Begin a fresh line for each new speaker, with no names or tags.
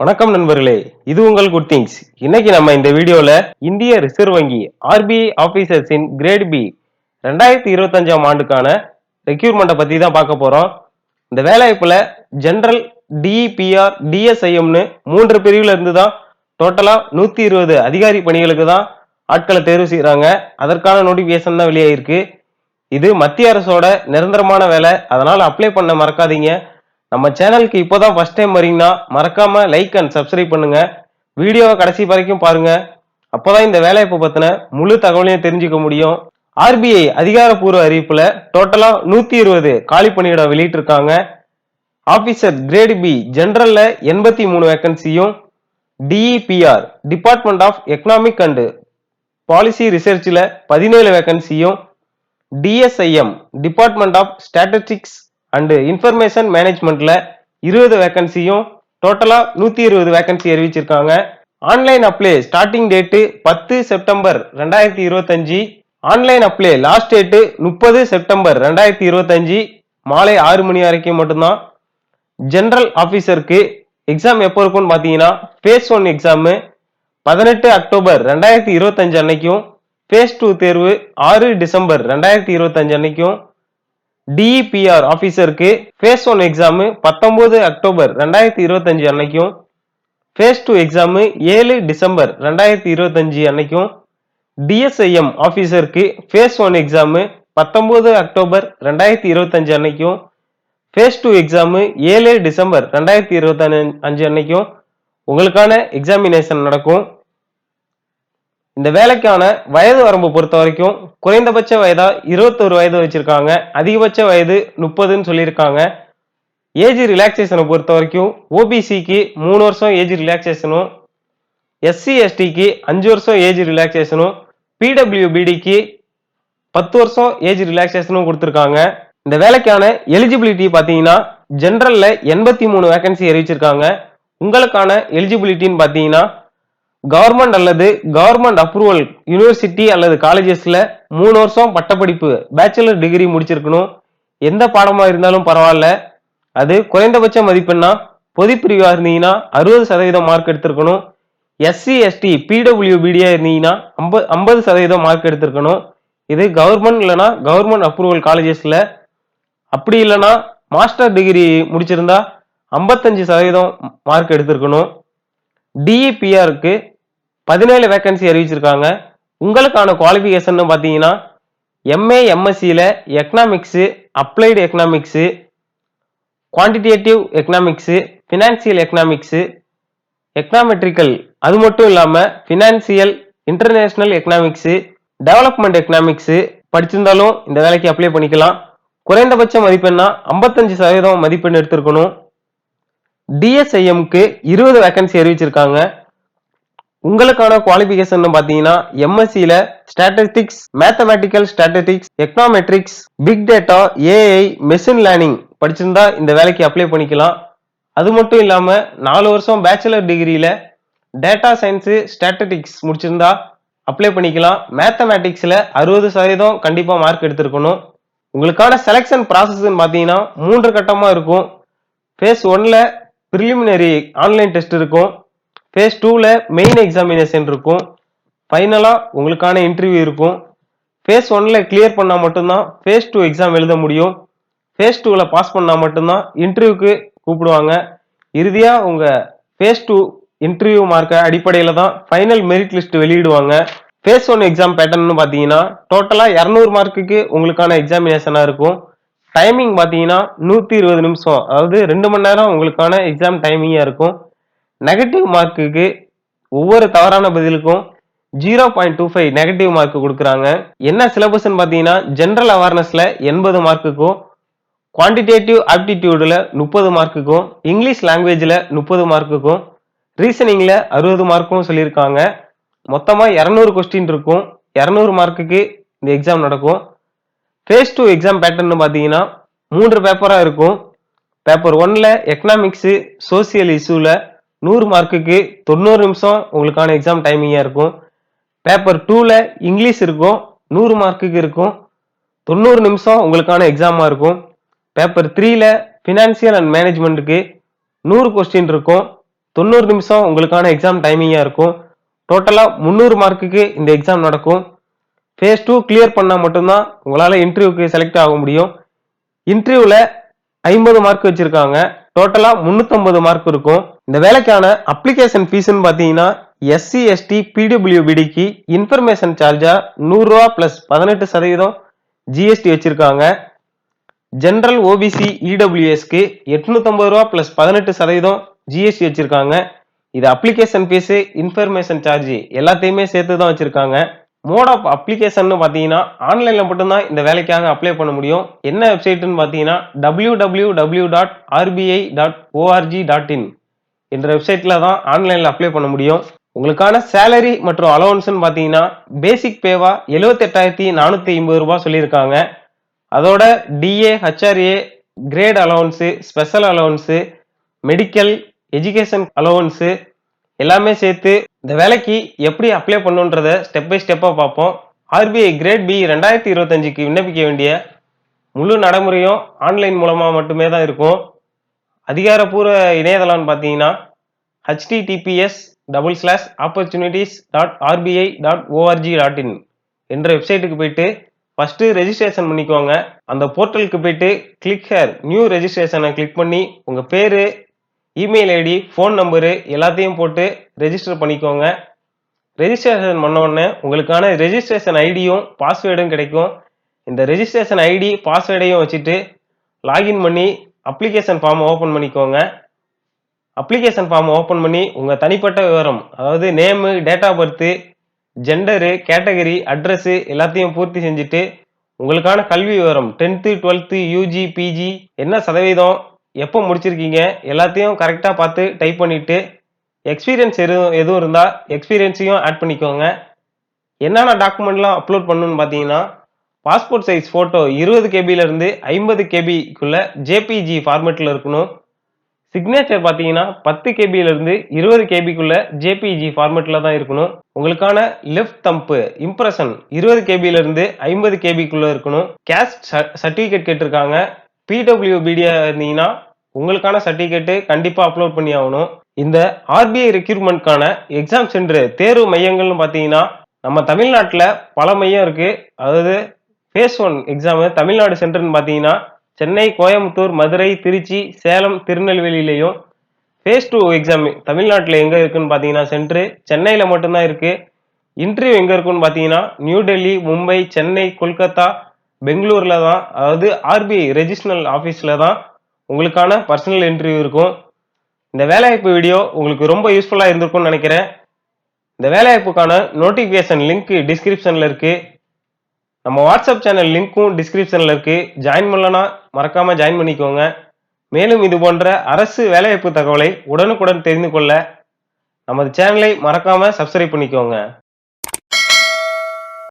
வணக்கம் நண்பர்களே இது உங்கள் குட் திங்ஸ் இன்னைக்கு நம்ம இந்த வீடியோல இந்திய ரிசர்வ் வங்கி ஆர்பிஐ ஆபீசர்ஸின் கிரேட் பி ரெண்டாயிரத்தி இருபத்தஞ்சாம் ஆண்டுக்கான ரெக்யூர்மெண்ட்டை பத்தி தான் பார்க்க போறோம். இந்த வேலைவாய்ப்புல ஜென்ரல் டிஇபிஆர் டிஎஸ்ஐஎம்னு மூன்று பிரிவுல இருந்து தான் டோட்டலா நூத்தி இருபது அதிகாரி பணிகளுக்கு தான் ஆட்களை தேர்வு செய்யறாங்க அதற்கான நோட்டிபிகேஷன் தான் வெளியாயிருக்கு. இது மத்திய அரசோட நிரந்தரமான வேலை. அதனால அப்ளை பண்ண மறக்காதீங்க. நம்ம சேனலுக்கு இப்போதான் ஃபர்ஸ்ட் டைம் வரீங்கன்னா மறக்காம லைக் அண்ட் சப்ஸ்கிரைப் பண்ணுங்க. வீடியோவை கடைசி வரைக்கும் பாருங்க. அப்போதான் இந்த வேலைவாய்ப்பு பத்தின முழு தகவலையும் தெரிஞ்சுக்க முடியும். ஆர்பிஐ அதிகாரப்பூர்வ அறிவிப்புல டோட்டலா நூத்தி இருபது காலி பணியிடம் வெளியிட்டிருக்காங்க. ஆபீசர் கிரேட் பி ஜென்ரல்ல எண்பத்தி மூணு வேக்கன்சியும் DEPR department of economic and policy ரிசர்ச்ல பதினேழு வேக்கன்சியும் DSIM department of statistics and information மேனேஜ்மெண்ட்ல இருபது வேகன்சியும் டோட்டலா நூத்தி இருபது வேகன்சி அறிவிச்சிருக்காங்க. ஆன்லைன் அப்ளை ஸ்டார்டிங் டேட்டு பத்து செப்டம்பர் ரெண்டாயிரத்தி இருபத்தஞ்சு. ஆன்லைன் அப்ளை லாஸ்ட் டேட்டு முப்பது செப்டம்பர் ரெண்டாயிரத்தி இருபத்தஞ்சு. மாலை ஆறு மணி வரைக்கும் மட்டும்தான். ஜென்ரல் ஆஃபீஸருக்கு எக்ஸாம் எப்போ இருக்கும்னு பார்த்தீங்கன்னா ஃபேஸ் ஒன் எக்ஸாமு பதினெட்டு அக்டோபர் ரெண்டாயிரத்தி இருபத்தஞ்சு அன்னைக்கும் ஃபேஸ் டூ தேர்வு ஆறு டிசம்பர் ரெண்டாயிரத்தி இருபத்தஞ்சு அன்னைக்கும் டிஇபிஆர் ஆஃபீஸருக்கு ஃபேஸ் ஒன் எக்ஸாமு பத்தொம்போது அக்டோபர் ரெண்டாயிரத்தி இருபத்தஞ்சு அன்னைக்கும் ஃபேஸ் டூ எக்ஸாமு ஏழு டிசம்பர் ரெண்டாயிரத்தி இருபத்தஞ்சு அன்னைக்கும் டிஎஸ்ஐஎம் ஆஃபீஸருக்கு ஃபேஸ் ஒன் எக்ஸாமு பத்தொம்போது அக்டோபர் ரெண்டாயிரத்தி இருபத்தஞ்சு அன்னைக்கும் ஃபேஸ் டூ எக்ஸாமு ஏழு டிசம்பர் ரெண்டாயிரத்தி இருபத்தஞ்சு அஞ்சு அன்னைக்கும் உங்களுக்கான எக்ஸாமினேஷன் நடக்கும். இந்த வேலைக்கான வயது வரம்பு பொறுத்த வரைக்கும் குறைந்தபட்ச வயதா இருபத்தொரு வயது வச்சிருக்காங்க. அதிகபட்ச வயது முப்பதுன்னு சொல்லியிருக்காங்க. ஏஜ் ரிலாக்ஸேஷனை பொறுத்த வரைக்கும் ஓபிசிக்கு மூணு வருஷம் ஏஜ் ரிலாக்ஸேஷனும் எஸ்சி எஸ்டிக்கு அஞ்சு வருஷம் ஏஜ் ரிலாக்ஸேஷனும் பிடபிள்யூபிடிக்கு பத்து வருஷம் ஏஜ் ரிலாக்ஸேஷனும் கொடுத்துருக்காங்க. இந்த வேலைக்கான எலிஜிபிலிட்டி பார்த்தீங்கன்னா ஜென்ரலில் எண்பத்தி மூணு வேகன்சி அறிவிச்சிருக்காங்க. உங்களுக்கான எலிஜிபிலிட்டின்னு பார்த்தீங்கன்னா கவர்மெண்ட் அல்லது கவர்மெண்ட் அப்ரூவல் யூனிவர்சிட்டி அல்லது காலேஜஸ்ல மூணு வருஷம் பட்டப்படிப்பு பேச்சுலர் டிகிரி முடிச்சிருக்கணும். எந்த பாடமா இருந்தாலும் பரவாயில்ல. அது குறைந்தபட்ச மதிப்பெண்ணா? பொதுப்பிரிவா இருந்தீங்கன்னா அறுபது சதவீதம் மார்க் எடுத்திருக்கணும். எஸ்சி எஸ்டி பிடபிள்யூபிடியா இருந்தீங்கன்னா ஐம்பது ஐம்பது சதவீதம் மார்க் எடுத்திருக்கணும். இது கவர்மெண்ட் இல்லைன்னா கவர்மெண்ட் அப்ரூவல் காலேஜஸ்ல அப்படி இல்லைன்னா மாஸ்டர் டிகிரி முடிச்சிருந்தா ஐம்பத்தஞ்சு சதவீதம் மார்க் எடுத்திருக்கணும். டிஇபிஆருக்கு பதினேழு வேக்கன்சி அறிவிச்சிருக்காங்க. உங்களுக்கான குவாலிஃபிகேஷன் பார்த்தீங்கன்னா MA எம்எஸ்சியில் economics applied economics quantitative economics financial economics econometrical அது மட்டும் இல்லாமல் financial international economics development economics படிச்சிருந்தாலும் இந்த வேலைக்கு அப்ளை பண்ணிக்கலாம். குறைந்தபட்ச மதிப்பெண்ணா ஐம்பத்தஞ்சு சதவீதம் மதிப்பெண் எடுத்திருக்கணும். டிஎஸ்ஐஎம்க்கு இருபது வேகன்சி அறிவிச்சிருக்காங்க. உங்களுக்கான குவாலிபிகேஷன் பார்த்தீங்கன்னா எம்எஸ்சியில statistics mathematical statistics econometrics big data AI machine learning படிச்சிருந்தா இந்த வேலைக்கு அப்ளை பண்ணிக்கலாம். அது மட்டும் இல்லாம நாலு வருஷம் பேச்சுலர் டிகிரியில டேட்டா சயின்ஸு ஸ்டாட்டிஸ்டிக்ஸ் முடிச்சிருந்தா அப்ளை பண்ணிக்கலாம். மேத்தமேட்டிக்ஸில் அறுபது சதவீதம் கண்டிப்பாக மார்க் எடுத்திருக்கணும். உங்களுக்கான செலெக்ஷன் ப்ராசஸ்ன்னு பார்த்தீங்கன்னா மூன்று கட்டமாக இருக்கும். ஃபேஸ் ஒன்னில் ப்ரிலிமினரி ஆன்லைன் டெஸ்ட் இருக்கும். ஃபேஸ் டூவில் மெயின் எக்ஸாமினேஷன் இருக்கும். ஃபைனலாக உங்களுக்கான இன்டர்வியூ இருக்கும். ஃபேஸ் ஒன்னில் கிளியர் பண்ணால் மட்டும்தான் ஃபேஸ் டூ எக்ஸாம் எழுத முடியும். ஃபேஸ் டூவில் பாஸ் பண்ணால் மட்டும்தான் இன்டர்வியூக்கு கூப்பிடுவாங்க. இறுதியாக உங்கள் ஃபேஸ் டூ இன்டர்வியூ மார்க்கை அடிப்படையில் தான் ஃபைனல் மெரிட் லிஸ்ட் வெளியிடுவாங்க. ஃபேஸ் ஒன் எக்ஸாம் பேட்டர்ன்னு பார்த்தீங்கன்னா டோட்டலாக இரநூறு மார்க்குக்கு உங்களுக்கான எக்ஸாமினேஷனாக இருக்கும். டைமிங் பார்த்தீங்கன்னா நூற்றி இருபது நிமிஷம். அதாவது ரெண்டு மணி நேரம் உங்களுக்கான எக்ஸாம் டைமிங்காக இருக்கும். நெகட்டிவ் மார்க்குக்கு ஒவ்வொரு தவறான பதிலுக்கும் zero point two five negative mark கொடுக்குறாங்க. என்ன சிலபஸ்ன்னு பார்த்தீங்கன்னா ஜென்ரல் அவேர்னஸில் எண்பது மார்க்குக்கும் குவான்டிடேட்டிவ் ஆப்டிடியூடில் முப்பது மார்க்குக்கும் இங்கிலீஷ் லாங்குவேஜில் முப்பது மார்க்குக்கும் ரீசனிங்கில் அறுபது மார்க்கும் சொல்லியிருக்காங்க. மொத்தமாக இரநூறு கொஸ்டின் இருக்கும். இரநூறு மார்க்குக்கு இந்த எக்ஸாம் நடக்கும். ஃபேஸ் டூ எக்ஸாம் பேட்டர்னு பார்த்தீங்கன்னா மூன்று பேப்பராக இருக்கும். பேப்பர் ஒன்ல எக்கனாமிக்ஸு சோசியல் இஷ்யூவில் நூறு மார்க்குக்கு தொண்ணூறு நிமிஷம் உங்களுக்கான எக்ஸாம் டைமிங்காக இருக்கும். பேப்பர் டூவில் இங்கிலீஷ் இருக்கும் நூறு மார்க்குக்கு இருக்கும். தொண்ணூறு நிமிஷம் உங்களுக்கான எக்ஸாமாக இருக்கும். பேப்பர் த்ரீல ஃபினான்சியல் அண்ட் மேனேஜ்மெண்ட்டுக்கு நூறு கொஸ்டின் இருக்கும். தொண்ணூறு நிமிஷம் உங்களுக்கான எக்ஸாம் டைமிங்காக இருக்கும். டோட்டலாக முந்நூறு மார்க்குக்கு இந்த எக்ஸாம் நடக்கும். ஃபேஸ் டூ கிளியர் பண்ணால் மட்டும்தான் உங்களால் இன்டர்வியூக்கு செலக்ட் ஆக முடியும். இன்டர்வியூவில் ஐம்பது மார்க் வச்சுருக்காங்க. டோட்டலாக முந்நூற்றம்பது மார்க் இருக்கும். இந்த வேலைக்கான அப்ளிகேஷன் ஃபீஸுன்னு பார்த்தீங்கன்னா எஸ்சி எஸ்டி பிடபிள்யூபிடிக்கு இன்ஃபர்மேஷன் சார்ஜாக நூறுரூவா ப்ளஸ் பதினெட்டு சதவீதம் ஜிஎஸ்டி வச்சுருக்காங்க. ஜென்ரல் ஓபிசி இடபிள்யூஎஸ்க்கு எட்நூத்தம்பது ரூபா ப்ளஸ் பதினெட்டு சதவீதம் ஜிஎஸ்டி வச்சுருக்காங்க. இது அப்ளிகேஷன் ஃபீஸு இன்ஃபர்மேஷன் சார்ஜ் எல்லாத்தையுமே சேர்த்து தான் வச்சுருக்காங்க. மோட் ஆஃப் அப்ளிகேஷன் பார்த்தீங்கன்னா ஆன்லைனில் மட்டும்தான் இந்த வேலைக்காக அப்ளை பண்ண முடியும். என்ன வெப்சைட்னு பார்த்தீங்கன்னா W W W dot RBI dot ORG dot in என்ற வெப்சைட்டில் தான் ஆன்லைனில் அப்ளை பண்ண முடியும். உங்களுக்கான சேலரி மற்றும் அலவன்ஸ்னு பார்த்தீங்கன்னா பேசிக் பேவா எழுபத்தெட்டாயிரத்தி நானூற்றி ஐம்பது ரூபா சொல்லியிருக்காங்க. அதோட DA HRA grade allowance special allowance medical education allowance எல்லாமே சேர்த்து இந்த வேலைக்கு எப்படி அப்ளை பண்ணுன்றத ஸ்டெப் பை ஸ்டெப்பாக பார்ப்போம். ஆர்பிஐ கிரேட் பி ரெண்டாயிரத்தி இருபத்தஞ்சுக்கு விண்ணப்பிக்க வேண்டிய முழு நடைமுறையும் ஆன்லைன் மூலமாக மட்டுமே தான் இருக்கும். அதிகாரப்பூர்வ இணையதளம்னு பார்த்தீங்கன்னா HTTPS double slash opportunities dot RBI dot ORG dot in என்ற வெப்சைட்டுக்கு போயிட்டு ஃபஸ்ட்டு ரெஜிஸ்ட்ரேஷன் பண்ணிக்கோங்க. அந்த போர்ட்டலுக்கு போயிட்டு கிளிக் ஹேர் நியூ ரெஜிஸ்ட்ரேஷனை கிளிக் பண்ணி உங்கள் பேர் இமெயில் ஐடி ஃபோன் நம்பரு எல்லாத்தையும் போட்டு ரெஜிஸ்டர் பண்ணிக்கோங்க. ரெஜிஸ்ட்ரேஷன் பண்ண உடனே உங்களுக்கான ரெஜிஸ்ட்ரேஷன் ஐடியும் பாஸ்வேர்டும் கிடைக்கும். இந்த ரெஜிஸ்ட்ரேஷன் ஐடி பாஸ்வேர்டையும் வச்சுட்டு லாகின் பண்ணி அப்ளிகேஷன் ஃபார்ம் ஓப்பன் பண்ணிக்கோங்க. அப்ளிகேஷன் ஃபார்ம் ஓப்பன் பண்ணி உங்கள் தனிப்பட்ட விவரம் அதாவது name date of birth gender category address எல்லாத்தையும் பூர்த்தி செஞ்சுட்டு உங்களுக்கான கல்வி விவரம் டென்த்து டுவெல்த்து யூஜி பிஜி என்ன சதவீதம் எப்போ முடிச்சிருக்கீங்க? எல்லாத்தையும் கரெக்டாக பார்த்து டைப் பண்ணிவிட்டு எக்ஸ்பீரியன்ஸ் எதுவும் எதுவும் இருந்தால் எக்ஸ்பீரியன்ஸையும் ஆட் பண்ணிக்கோங்க. என்னென்ன டாக்குமெண்ட்லாம் அப்லோட் பண்ணணும்னு பார்த்தீங்கன்னா பாஸ்போர்ட் சைஸ் ஃபோட்டோ இருபது கேபிலேருந்து ஐம்பது கேபிக்குள்ள ஜேபிஜி ஃபார்மேட்டில் இருக்கணும். சிக்னேச்சர் பார்த்தீங்கன்னா பத்து கேபியிலிருந்து இருபது கேபிக்குள்ள ஜேபிஜி ஃபார்மேட்டில் தான் இருக்கணும். உங்களுக்கான லெஃப்ட் தம்ப்பு இம்ப்ரெஷன் இருபது கேபியிலிருந்து ஐம்பது கேபிக்குள்ளே இருக்கணும். கேஸ்ட் சர்டிஃபிகேட் கேட்டிருக்காங்க. பிடபிள்யூபிடியா இருந்தீங்கன்னா உங்களுக்கான சர்டிஃபிகேட்டு கண்டிப்பாக அப்லோட் பண்ணி ஆகணும் இந்த ஆர்பிஐ ரெக்யூர்மெண்ட்கான எக்ஸாம் சென்டர் தேர்வு மையங்கள்னு பார்த்தீங்கன்னா நம்ம தமிழ்நாட்டில் பல மையம் இருக்குது அதாவது ஃபேஸ் ஒன் எக்ஸாமு தமிழ்நாடு சென்டர்னு பார்த்தீங்கன்னா சென்னை கோயம்புத்தூர் மதுரை திருச்சி சேலம் திருநெல்வேலியிலையும் ஃபேஸ் டூ எக்ஸாம் தமிழ்நாட்டில் எங்கே இருக்குன்னு பார்த்தீங்கன்னா சென்ட்ரு சென்னையில் மட்டும்தான் இருக்குது இன்டர்வியூ எங்கே இருக்குன்னு பார்த்தீங்கன்னா நியூ டெல்லி மும்பை சென்னை கொல்கத்தா பெங்களூரில் தான் அதாவது ஆர்பிஐ ரெஜிஸ்ட்ரல் ஆஃபீஸில் தான் உங்களுக்கான பர்சனல் இன்டர்வியூ இருக்கும். இந்த வேலைவாய்ப்பு வீடியோ உங்களுக்கு ரொம்ப யூஸ்ஃபுல்லாக இருந்திருக்கும்னு நினைக்கிறேன். இந்த வேலைவாய்ப்புக்கான நோட்டிஃபிகேஷன் லிங்க் டிஸ்கிரிப்ஷனில் இருக்குது நம்ம வாட்ஸ்அப் சேனல் லிங்க்கும் டிஸ்கிரிப்ஷனில் இருக்குது ஜாயின் பண்ணலன்னா மறக்காமல் ஜாயின் பண்ணிக்கோங்க. மேலும் இது போன்ற அரசு வேலைவாய்ப்பு தகவலை உடனுக்குடன் தெரிந்து கொள்ள நமது சேனலை மறக்காமல் சப்ஸ்கிரைப் பண்ணிக்கோங்க.